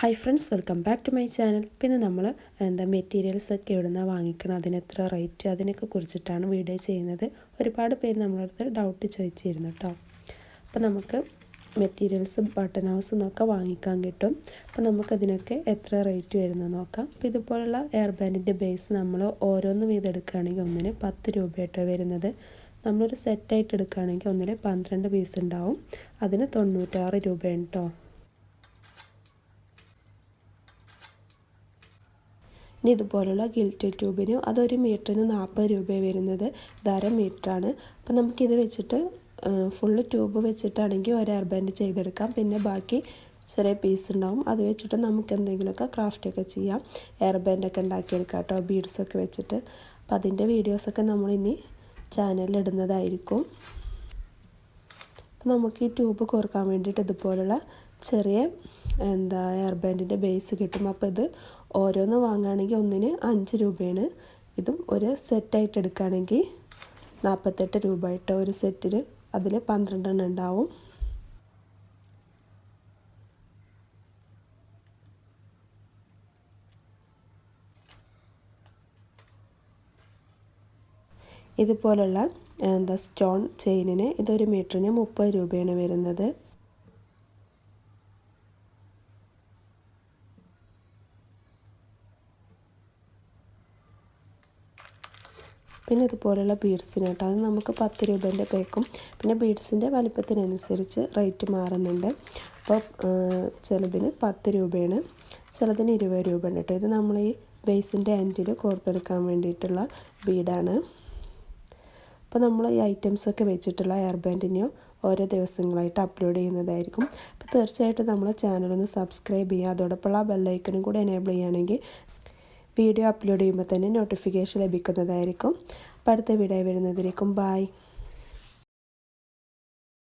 Hi friends welcome back to my channel പിന്നെ നമ്മൾ എന്താ മെറ്റീരിയൽസ് ഒക്കെ എവിടുന്ന വാങ്ങിക്കണം അതിന് എത്ര റേറ്റ് അതിനൊക്കെ കുറിച്ചിട്ടാണ് വീഡിയോ ചെയ്യുന്നത്. ഒരുപാട് പേര് നമ്മളടുത്ത് ഡൗട്ട് ചോദിച്ചിരുന്നു കേട്ടോ അപ്പോൾ നമുക്ക് മെറ്റീരിയൽസ് ബട്ടൺ ഹൗസ് എന്നൊക്കെ വാങ്ങിക്കാൻ കിട്ടും. അപ്പോൾ നമുക്കതിനൊക്കെ എത്ര റേറ്റ് വരുന്നത് നോക്കാം. അപ്പോൾ ഇതുപോലുള്ള എയർ ബാൻഡിന്റെ ബേസ് നമ്മൾ ഓരോന്ന് വീതം എടുക്കുകയാണെങ്കിൽ ഒന്നിന് പത്ത് രൂപയായിട്ടോ വരുന്നത്. നമ്മളൊരു സെറ്റായിട്ട് എടുക്കുകയാണെങ്കിൽ ഒന്നിൽ പന്ത്രണ്ട് പീസ് ഉണ്ടാവും. അതിന് തൊണ്ണൂറ്റാറ് രൂപയാണ് കേട്ടോ ഇനി ഇതുപോലുള്ള ഗിൽറ്റ് ട്യൂബിന് അതൊരു മീറ്ററിന് നാൽപ്പത് രൂപ വരുന്നത്. ധാര മീറ്ററാണ് അപ്പോൾ നമുക്കിത് വെച്ചിട്ട് ഫുള്ള് ട്യൂബ് വെച്ചിട്ടാണെങ്കിൽ ഒരു എയർ ബാൻഡ് ചെയ്തെടുക്കാം. പിന്നെ ബാക്കി ചെറിയ പീസ് ഉണ്ടാവും. അത് വെച്ചിട്ട് നമുക്ക് എന്തെങ്കിലുമൊക്കെ ക്രാഫ്റ്റൊക്കെ ചെയ്യാം. എയർ ബാൻഡൊക്കെ ഉണ്ടാക്കിയെടുക്കാം കേട്ടോ ബീഡ്സൊക്കെ വെച്ചിട്ട്. അപ്പം അതിന്റെ വീഡിയോസൊക്കെ നമ്മളിനി ചാനലിൽ ഇടുന്നതായിരിക്കും. അപ്പോൾ നമുക്ക് ഈ ട്യൂബ് കോർക്കാൻ വേണ്ടിയിട്ട് ഇതുപോലുള്ള ചെറിയ എന്താ എയർ ബാൻഡിന്റെ ബേസ് കിട്ടും. അപ്പോൾ ഇത് ഓരോന്ന് വാങ്ങുകയാണെങ്കിൽ ഒന്നിന് അഞ്ച് രൂപയാണ്. ഇതും ഒരു സെറ്റായിട്ട് എടുക്കുകയാണെങ്കിൽ നാൽപ്പത്തെട്ട് രൂപ ആയിട്ട് ഒരു സെറ്റിൽ അതിൽ പന്ത്രണ്ടെണ്ണം ഉണ്ടാവും. ഇതുപോലുള്ള എന്താ സ്റ്റോൺ ചെയിനിന് ഇതൊരു മീറ്ററിന് മുപ്പത് രൂപയാണ് വരുന്നത്. പിന്നെ ഇതുപോലെയുള്ള ബീഡ്സിന് കേട്ടോ. അത് നമുക്ക് പത്ത് രൂപേന്റെ പേക്കും പിന്നെ ബീഡ്സിന്റെ വലിപ്പത്തിനനുസരിച്ച് റേറ്റ് മാറുന്നുണ്ട്. അപ്പോൾ ചിലതിന് പത്ത് രൂപയാണ് ചിലതിന് ഇരുപത് രൂപ ഉണ്ട് കേട്ടോ. ഇത് നമ്മൾ ഈ ബേസിന്റെ എൻഡിൽ കോർത്തെടുക്കാൻ വേണ്ടിയിട്ടുള്ള ബീഡാണ് അപ്പോൾ നമ്മൾ ഈ ഐറ്റംസൊക്കെ വെച്ചിട്ടുള്ള എയർ ബാൻഡിനെയോ ഓരോ ദിവസങ്ങളായിട്ട് അപ്ലോഡ് ചെയ്യുന്നതായിരിക്കും. അപ്പോൾ തീർച്ചയായിട്ടും നമ്മൾ ചാനലൊന്ന് സബ്സ്ക്രൈബ് ചെയ്യുക. അതോടൊപ്പം ആ ബെല്ലൈക്കനും കൂടെ എനേബിൾ ചെയ്യുകയാണെങ്കിൽ വീഡിയോ അപ്ലോഡ് ചെയ്യുമ്പോൾ തന്നെ നോട്ടിഫിക്കേഷൻ ലഭിക്കുന്നതായിരിക്കും. അപ്പോൾ അടുത്ത വീഡിയോ വരുന്നതിലേക്കും ബായ്